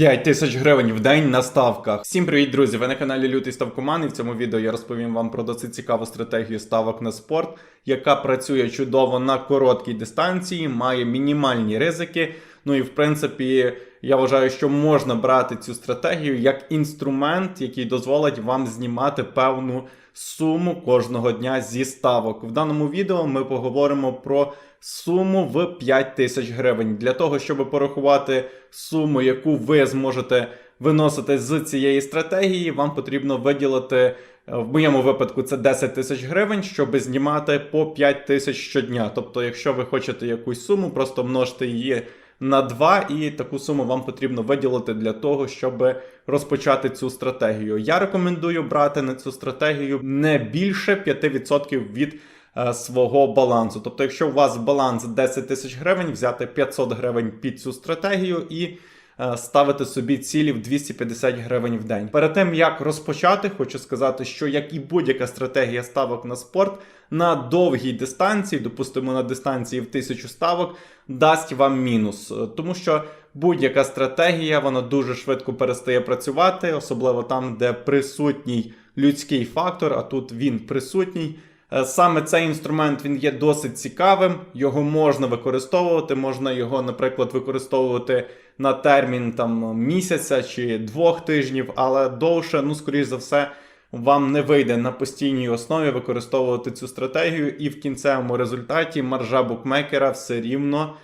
5 тисяч гривень в день на ставках. Всім привіт, друзі! Ви на каналі Лютий Ставкоман і в цьому відео я розповім вам про досить цікаву стратегію ставок на спорт, яка працює чудово на короткій дистанції, має мінімальні ризики. Ну і в принципі, я вважаю, що можна брати цю стратегію як інструмент, який дозволить вам знімати певну суму кожного дня зі ставок. В даному відео ми поговоримо про суму в 5 тисяч гривень. Для того, щоб порахувати суму, яку ви зможете виносити з цієї стратегії, вам потрібно виділити. е, В моєму випадку це 10 тисяч гривень, щоб знімати по 5 тисяч щодня. Тобто, якщо ви хочете якусь суму, просто множте її на 2, і таку суму вам потрібно виділити для того, щоб розпочати цю стратегію. Я рекомендую брати на цю стратегію не більше 5% від свого балансу. Тобто, якщо у вас баланс 10 тисяч гривень, взяти 500 гривень під цю стратегію і е, ставити собі цілі в 250 гривень в день. Перед тим як розпочати, хочу сказати, що як і будь-яка стратегія ставок на спорт, на довгій дистанції, допустимо на дистанції в 1000 ставок, дасть вам мінус, Е, тому що будь-яка стратегія вона дуже швидко перестає працювати, особливо там, де присутній людський фактор, а тут він присутній. Е, Саме цей інструмент він є досить цікавим, його можна використовувати. Можна його, наприклад, використовувати на термін там місяця чи двох тижнів, але довше, ну скоріш за все, вам не вийде на постійній основі використовувати цю стратегію, і в кінцевому результаті маржа букмекера все рівно.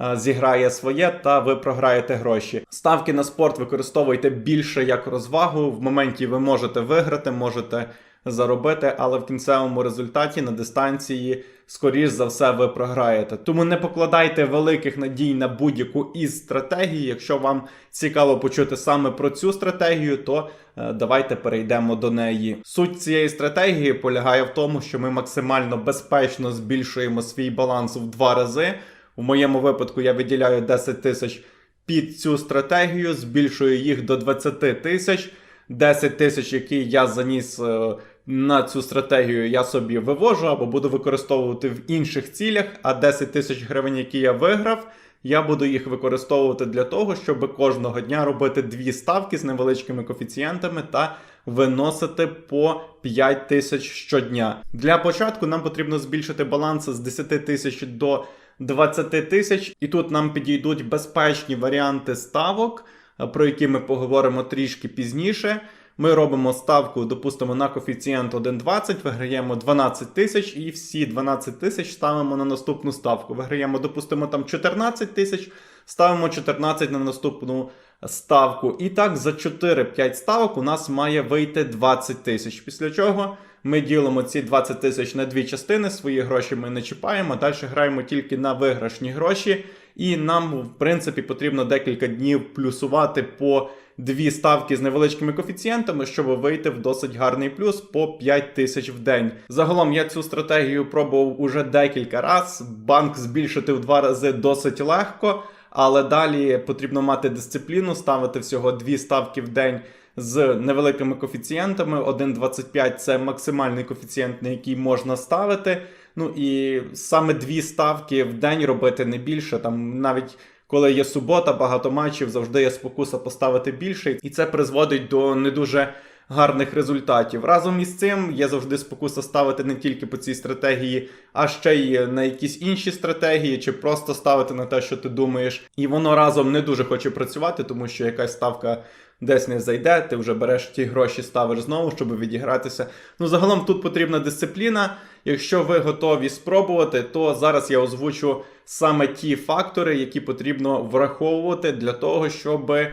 е, Зіграє своє та ви програєте гроші. Ставки на спорт використовуйте більше як розвагу. В моменті ви можете виграти, можете заробити, але в кінцевому результаті на дистанції, скоріш за все, ви програєте. Тому не покладайте великих надій на будь-яку із стратегій. Якщо вам цікаво почути саме про цю стратегію, то е, давайте перейдемо до неї. Суть цієї стратегії полягає в тому, що ми максимально безпечно збільшуємо свій баланс в два рази. В моєму випадку я виділяю 10 тисяч під цю стратегію, збільшую їх до 20 тисяч. 10 тисяч, які я заніс е, на цю стратегію, я собі вивожу або буду використовувати в інших цілях. А 10 тисяч гривень, які я виграв, я буду їх використовувати для того, щоб кожного дня робити дві ставки з невеличкими коефіцієнтами та виносити по 5 тисяч щодня. Для початку нам потрібно збільшити баланс з 10 тисяч до 20 тисяч, і тут нам підійдуть безпечні варіанти ставок, про які ми поговоримо трішки пізніше. Ми робимо ставку, допустимо, на коефіцієнт 1,20, виграємо 12 тисяч, і всі 12 тисяч ставимо на наступну ставку. Виграємо, допустимо, там 14 тисяч, ставимо 14 на наступну ставку. І так, за 4-5 ставок у нас має вийти 20 тисяч. Після чого ми ділимо ці 20 тисяч на дві частини, свої гроші ми не чіпаємо, далі граємо тільки на виграшні гроші. І нам, в принципі, потрібно декілька днів плюсувати по дві ставки з невеличкими коефіцієнтами, щоб вийти в досить гарний плюс по 5 тисяч в день. Загалом я цю стратегію пробував уже декілька разів. Банк збільшити в два рази досить легко, але далі потрібно мати дисципліну, ставити всього дві ставки в день. З невеликими коефіцієнтами 1,25 це максимальний коефіцієнт, на який можна ставити. Ну і саме дві ставки в день робити не більше. Там навіть коли є субота, багато матчів, завжди є спокуса поставити більше, і це призводить до не дуже гарних результатів. Разом із цим є завжди спокуса ставити не тільки по цій стратегії, а ще й на якісь інші стратегії, чи просто ставити на те, що ти думаєш. І воно разом не дуже хоче працювати, тому що якась ставка. Десь не зайде, ти вже береш ті гроші, ставиш знову, щоб відігратися. Ну, загалом тут потрібна дисципліна. Якщо ви готові спробувати, то зараз я озвучу саме ті фактори, які потрібно враховувати для того, щоб е,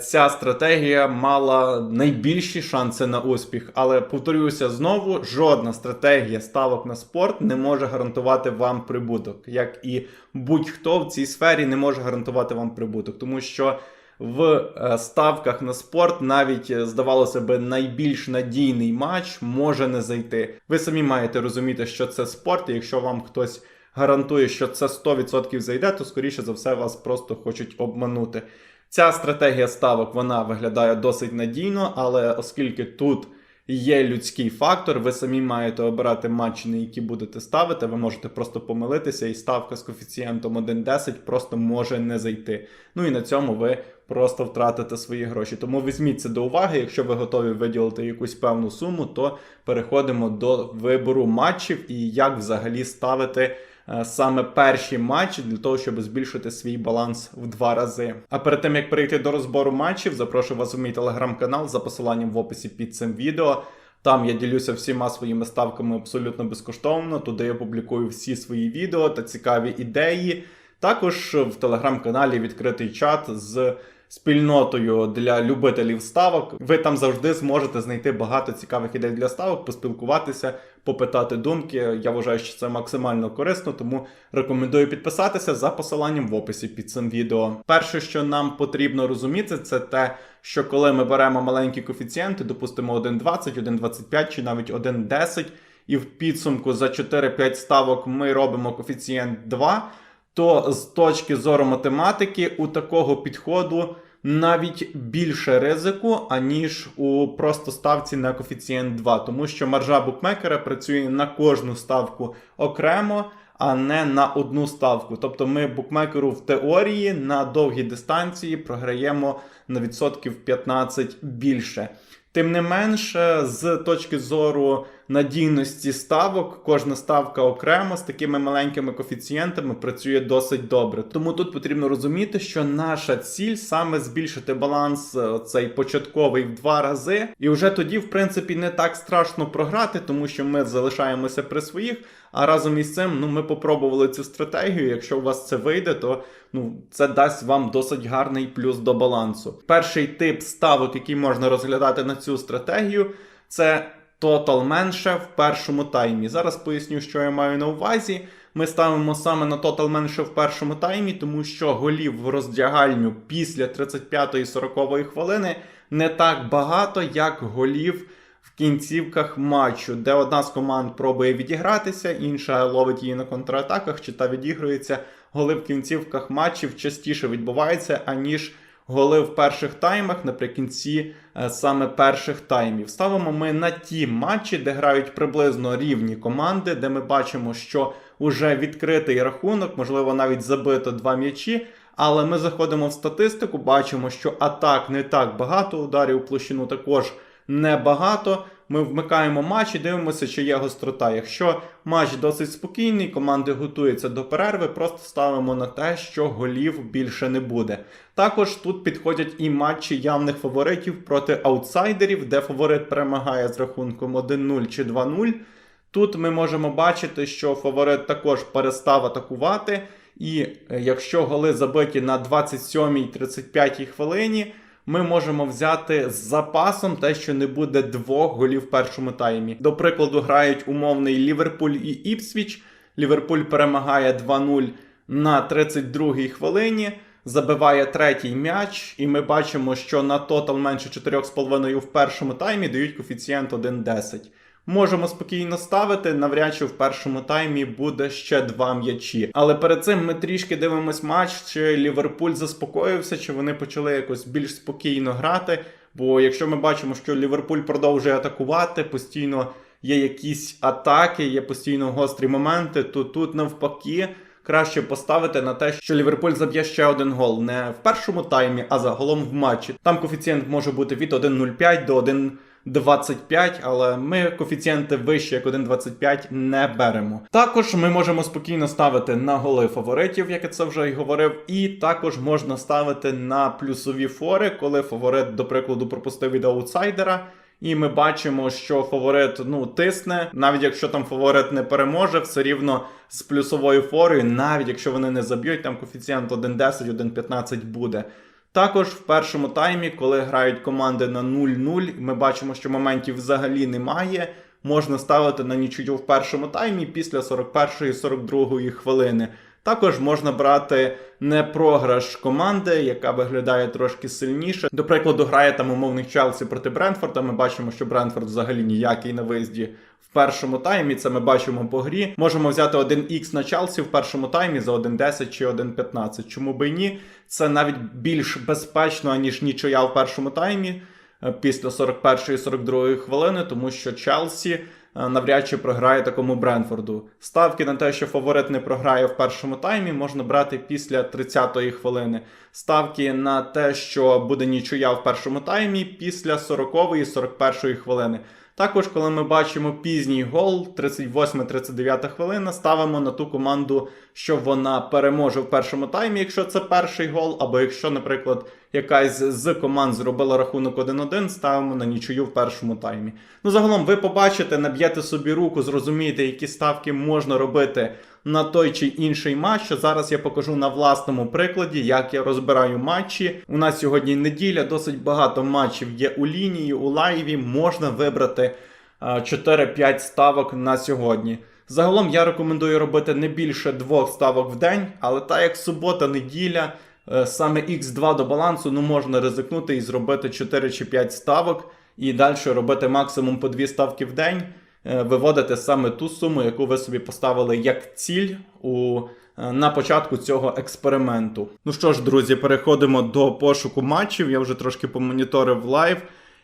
ця стратегія мала найбільші шанси на успіх. Але повторюся знову: жодна стратегія ставок на спорт не може гарантувати вам прибуток, як і будь-хто в цій сфері не може гарантувати вам прибуток, тому що в е, ставках на спорт навіть е, здавалося би найбільш надійний матч може не зайти. Ви самі маєте розуміти, що це спорт, і якщо вам хтось гарантує, що це 100% зайде, то скоріше за все вас просто хочуть обманути. Ця стратегія ставок вона виглядає досить надійно, але оскільки тут є людський фактор, ви самі маєте обирати матчі, на які будете ставити. Ви можете просто помилитися, і ставка з коефіцієнтом 1,10 просто може не зайти. Ну і на цьому ви просто втратите свої гроші. Тому візьміть це до уваги. Якщо ви готові виділити якусь певну суму, то переходимо до вибору матчів і як взагалі ставити. е, Саме перші матчі для того, щоб збільшити свій баланс в два рази. А перед тим як перейти до розбору матчів, запрошую вас у мій телеграм-канал за посиланням в описі під цим відео. Там я ділюся всіма своїми ставками абсолютно безкоштовно. Туди я публікую всі свої відео та цікаві ідеї. Також в телеграм-каналі відкритий чат з спільнотою для любителів ставок. Ви там завжди зможете знайти багато цікавих ідей для ставок, поспілкуватися, попитати думки. Я вважаю, що це максимально корисно, тому рекомендую підписатися за посиланням в описі під цим відео. Перше, що нам потрібно розуміти, це те, що коли ми беремо маленькі коефіцієнти, допустимо 1,20, 1,25 чи навіть 1,10, і в підсумку за 4-5 ставок ми робимо коефіцієнт 2, то з точки зору математики у такого підходу навіть більше ризику, аніж у просто ставці на коефіцієнт 2, тому що маржа букмекера працює на кожну ставку окремо, а не на одну ставку. Тобто ми букмекеру в теорії на довгій дистанції програємо на відсотків 15 більше. Тим не менше, з точки зору надійності ставок, кожна ставка окремо з такими маленькими коефіцієнтами працює досить добре. Тому тут потрібно розуміти, що наша ціль саме збільшити баланс е, цей початковий в два рази, і вже тоді, в принципі, не так страшно програти, тому що ми залишаємося при своїх. А разом із цим, ну ми попробували цю стратегію. Якщо у вас це вийде, то ну це дасть вам досить гарний плюс до балансу. Перший тип ставок, який можна розглядати на цю стратегію, це тотал менше в першому таймі. Зараз поясню, що я маю на увазі. Ми ставимо саме на тотал менше в першому таймі, тому що голів в роздягальню після 35-40 хвилини не так багато, як голів в кінцівках матчу, де одна з команд пробує відігратися, інша ловить її на контратаках чи та відігрується. Голи в кінцівках матчів частіше відбуваються, аніж голи в перших таймах наприкінці е, саме перших таймів. Ставимо ми на ті матчі, де грають приблизно рівні команди, де ми бачимо, що уже відкритий рахунок, можливо, навіть забито два м'ячі. Але ми заходимо в статистику, бачимо, що атак не так багато, ударів в площину також небагато. Ми вмикаємо матч і дивимося, чи є гострота. Якщо матч досить спокійний, команди готуються до перерви, просто ставимо на те, що голів більше не буде. Також тут підходять і матчі явних фаворитів проти аутсайдерів, де фаворит перемагає з рахунком 1-0 чи 2-0. Тут ми можемо бачити, що фаворит також перестав атакувати. І е, якщо голи забиті на 27-35 хвилині, ми можемо взяти з запасом те, що не буде двох голів в першому таймі. До прикладу, грають умовний Ліверпуль і Іпсвіч. Ліверпуль перемагає 2-0 на 32-й хвилині. Забиває третій м'яч, і ми бачимо, що на тотал менше 4,5 в першому таймі дають коефіцієнт 1,10. Можемо спокійно ставити, навряд чи в першому таймі буде ще два м'ячі. Але перед цим ми трішки дивимось матч, чи Ліверпуль заспокоївся, чи вони почали якось більш спокійно грати. Бо якщо ми бачимо, що Ліверпуль продовжує атакувати, постійно є якісь атаки, є постійно гострі моменти, то тут навпаки. Краще поставити на те, що Ліверпуль заб'є ще один гол не в першому таймі, а загалом в матчі. Там коефіцієнт може бути від 1,05 до 1,25, але ми коефіцієнти вищі як 1,25 не беремо. Також ми можемо спокійно ставити на голи фаворитів, як я це вже й говорив, і також можна ставити на плюсові фори, коли фаворит, до прикладу, пропустив від аутсайдера. І ми бачимо, що фаворит ну тисне, навіть якщо там фаворит не переможе, все рівно з плюсовою форою, навіть якщо вони не заб'ють, там коефіцієнт 1,10, 1,15 буде. Також в першому таймі, коли грають команди на 0-0, ми бачимо, що моментів взагалі немає. Можна ставити на нічию в першому таймі після 41-42 хвилини. Також можна брати не програш команди, яка виглядає трошки сильніше. До прикладу, грає там умовних Челсі проти Брентфорда. Ми бачимо, що Брентфорд взагалі ніякий на виїзді в першому таймі. Це ми бачимо по грі. Можемо взяти 1х на Челсі в першому таймі за 1.10 чи 1.15. Чому би і ні? Це навіть більш безпечно, ніж нічия в першому таймі. е, Після 41-42 хвилини, тому що Челсі е, навряд чи програє такому Бренфорду. Ставки на те, що фаворит не програє в першому таймі, можна брати після 30-ї хвилини. Ставки на те, що буде нічия в першому таймі після 40-ї 41-ї хвилини. Також, коли ми бачимо пізній гол, 38-39 хвилина, ставимо на ту команду, що вона переможе в першому таймі, якщо це перший гол, або якщо, наприклад, якась з команд зробила рахунок 1-1, ставимо на нічию в першому таймі. Ну, загалом, ви побачите, наб'єте собі руку, зрозумієте, які ставки можна робити на той чи інший матч. Зараз я покажу на власному прикладі, як я розбираю матчі. У нас сьогодні неділя, досить багато матчів є у лінії, у лайві. Можна вибрати е, 4-5 ставок на сьогодні. Загалом я рекомендую робити не більше двох ставок в день, але так як субота, неділя, е, саме X2 до балансу, ну можна ризикнути і зробити 4 чи 5 ставок, і далі робити максимум по 2 ставки в день, е, виводити саме ту суму, яку ви собі поставили як ціль у. е, На початку цього експерименту. Ну що ж, друзі, переходимо до пошуку матчів. Я вже трошки помоніторив лайв,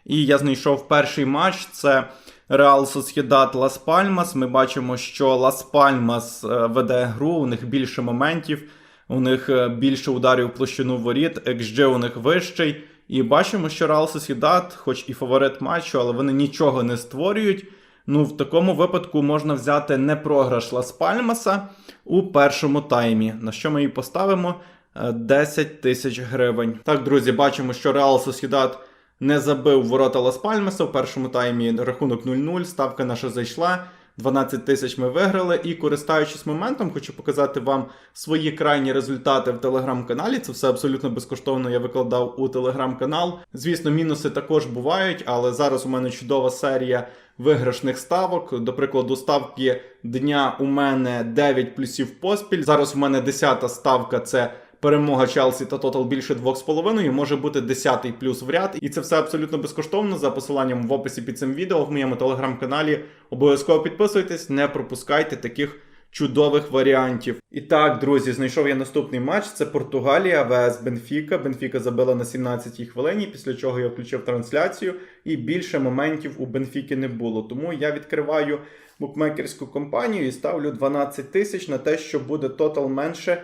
і я знайшов перший матч. Це Реал Сосєдат Лас Пальмас. Ми бачимо, що Лас Пальмас е, веде гру, у них більше моментів, у них більше ударів площину воріт, XG у них вищий. І бачимо, що Реал Сосєдат, хоч і фаворит матчу, але вони нічого не створюють. Ну, в такому випадку можна взяти не програш Лас Пальмаса у першому таймі. На що ми її поставимо? Е, 10 тисяч гривень. Так, друзі, бачимо, що Реал Сосєдат не забив ворота Лас Пальмаса в першому таймі рахунок 0-0, ставка наша зайшла. 12 тисяч ми виграли, і користуючись моментом, хочу показати вам свої крайні результати в телеграм-каналі. Це все абсолютно безкоштовно. Я викладав у телеграм-канал. Звісно, мінуси також бувають, але зараз у мене чудова серія виграшних ставок. До прикладу, ставки дня у мене 9 плюсів поспіль. Зараз у мене 10 ставка це. Перемога Челсі та тотал більше 2,5 може бути 10-й плюс в ряд. І це все абсолютно безкоштовно за посиланням в описі під цим відео в моєму телеграм-каналі. Обов'язково підписуйтесь, не пропускайте таких чудових варіантів. І так, друзі, знайшов я наступний матч. Це Португалія ВС Бенфіка. Бенфіка забила на 17-й хвилині, після чого я включив трансляцію, і більше моментів у Бенфіки не було. Тому я відкриваю букмекерську компанію і ставлю 12 тисяч на те, що буде тотал менше.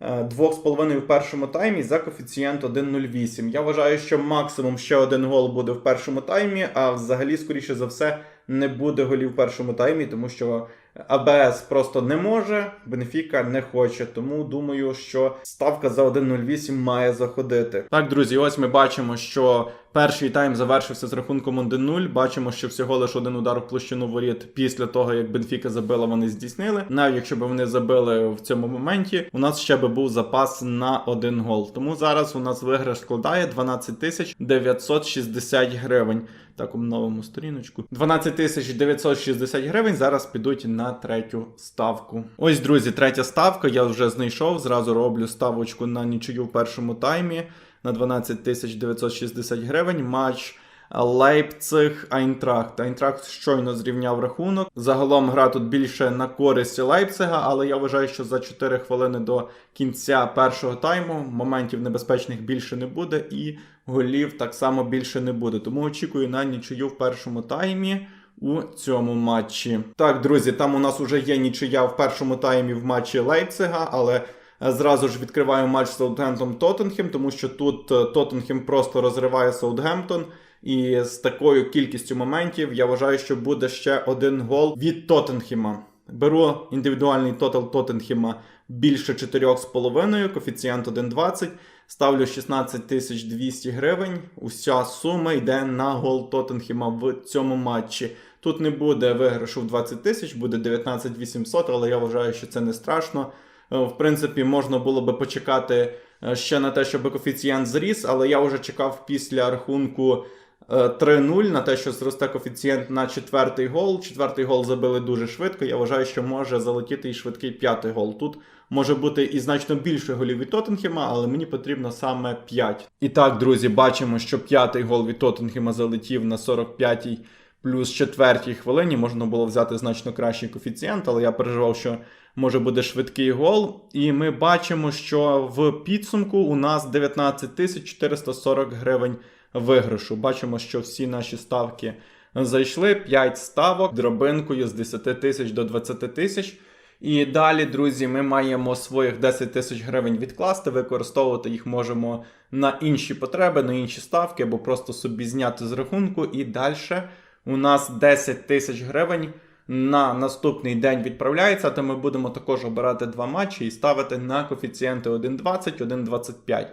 2,5 в першому таймі за коефіцієнт 1,08. Я вважаю, що максимум ще один гол буде в першому таймі, а взагалі, скоріше за все, не буде голів в першому таймі, тому що АБС просто не може, Бенфіка не хоче. Тому думаю, що ставка за 1,08 має заходити. Так, друзі, ось ми бачимо, що перший тайм завершився з рахунком 1-0. Бачимо, що всього лише один удар в площину воріт після того, як Бенфіка забила, вони здійснили. Навіть якщо б вони забили в цьому моменті, у нас ще би був запас на один гол. Тому зараз у нас виграш складає 12 тисяч 960 гривень. Так, новому сторіночку. 12 тисяч 960 гривень зараз підуть на третю ставку. Ось, друзі, третя ставка. Я вже знайшов. Зразу роблю ставочку на нічию в першому таймі на 12 тисяч 960 гривень. Матч Лейпциг Айнтрахт. Айнтрахт щойно зрівняв рахунок. Загалом гра тут більше на користь Лейпцига, але я вважаю, що за 4 хвилини до кінця першого тайму моментів небезпечних більше не буде, і голів так само більше не буде. Тому очікую на нічию в першому таймі. У цьому матчі. Так, друзі, там у нас вже є нічия в першому таймі в матчі Лейпцига, але зразу ж відкриваю матч Саутгемптон Тоттенхем, тому що тут е, Тоттенхем просто розриває Саутгемптон. І з такою кількістю моментів я вважаю, що буде ще один гол від Тоттенхема. Беру індивідуальний тотал Тоттенхема більше 4,5, коефіцієнт 1,20. Ставлю 16 тисяч 200 гривень. Уся сума йде на гол Тоттенхема в цьому матчі. Тут не буде виграшу в 20 тисяч, буде 19 800, але я вважаю, що це не страшно. Е, В принципі, можна було би почекати е, ще на те, щоб коефіцієнт зріс, але я вже чекав після рахунку е, 3-0 на те, що зросте коефіцієнт на четвертий гол. Четвертий гол забили дуже швидко. Я вважаю, що може залетіти і швидкий п'ятий гол. Тут може бути і значно більше голів від Тоттенхема, але мені потрібно саме 5. І так, друзі, бачимо, що п'ятий гол від Тоттенхема залетів на 45-й плюс четвертій хвилині. Можна було взяти значно кращий коефіцієнт, але я переживав, що може буде швидкий гол. І ми бачимо, що в підсумку у нас 19 тисяч 440 гривень виграшу. Бачимо, що всі наші ставки Зайшли 5 ставок дробинкою з 10 тисяч до 20 тисяч. І далі, друзі, ми маємо своїх 10 тисяч гривень відкласти, використовувати їх можемо на інші потреби, на інші ставки, або просто собі зняти з рахунку. І далі у нас 10 тисяч гривень на наступний день відправляється, то ми будемо також обирати два матчі і ставити на коефіцієнти 1,20, 1,25.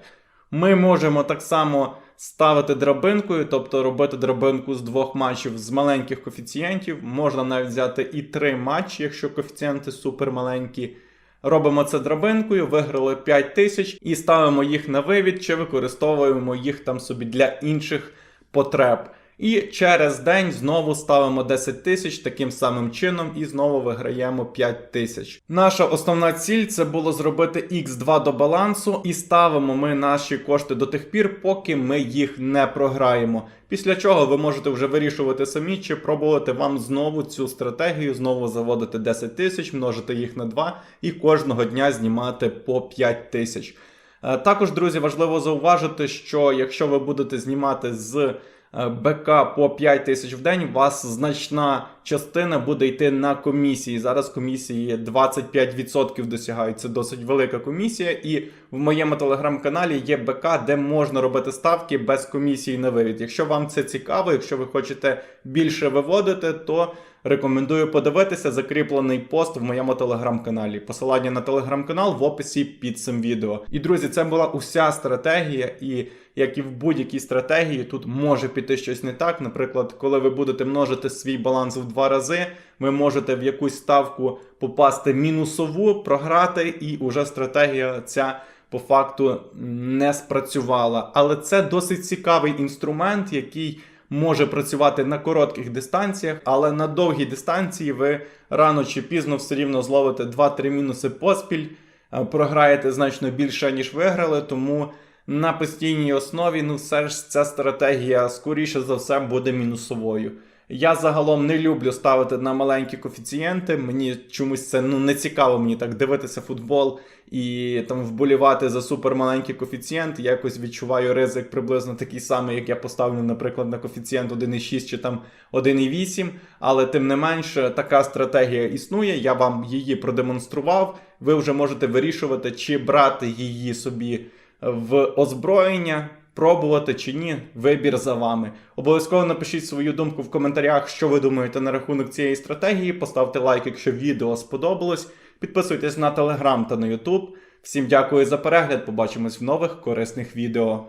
Ми можемо так само ставити драбинкою, тобто робити драбинку з двох матчів з маленьких коефіцієнтів. Можна навіть взяти і три матчі, якщо коефіцієнти супер маленькі. Робимо це драбинкою, виграли 5 тисяч і ставимо їх на вивід, чи використовуємо їх там собі для інших потреб. І через день знову ставимо 10 тисяч таким самим чином і знову виграємо 5 тисяч. Наша основна ціль це було зробити X2 до балансу, і ставимо ми наші кошти до тих пір, поки ми їх не програємо. Після чого ви можете вже вирішувати самі, чи пробувати вам знову цю стратегію, знову заводити 10 тисяч, множити їх на 2 і кожного дня знімати по 5 тисяч. Е, Також, друзі, важливо зауважити, що якщо ви будете знімати з БК по 5 тисяч в день, у вас значна частина буде йти на комісії. Зараз комісії 25% досягають. Це досить велика комісія. І в моєму телеграм-каналі є БК, де можна робити ставки без комісії на вивід. Якщо вам це цікаво, якщо ви хочете більше виводити, то рекомендую подивитися закріплений пост в моєму телеграм-каналі. Посилання на телеграм-канал в описі під цим відео. І друзі, це була уся стратегія, і як і в будь-якій стратегії, тут може піти щось не так. Наприклад, коли ви будете множити свій баланс в два рази, ви можете в якусь ставку попасти мінусову, програти, і уже стратегія ця. По факту не спрацювала, але це досить цікавий інструмент, який може працювати на коротких дистанціях, але на довгій дистанції ви рано чи пізно все рівно зловите 2-3 мінуси поспіль, е, програєте значно більше, ніж виграли. Тому на постійній основі, ну все ж ця стратегія скоріше за все буде мінусовою. Я загалом не люблю ставити на маленькі коефіцієнти. Мені чомусь це ну не цікаво мені так дивитися футбол і там вболівати за супермаленький коефіцієнт. Я якось відчуваю ризик приблизно такий самий, як я поставлю, наприклад, на коефіцієнт 1,6 чи там 1,8. Але тим не менше, така стратегія існує. Я вам її продемонстрував. Ви вже можете вирішувати, чи брати її собі в озброєння. Пробувати чи ні, вибір за вами. Обов'язково напишіть свою думку в коментарях, що ви думаєте на рахунок цієї стратегії. Поставте лайк, якщо відео сподобалось. Підписуйтесь на телеграм та на ютуб. Всім дякую за перегляд. Побачимось в нових корисних відео.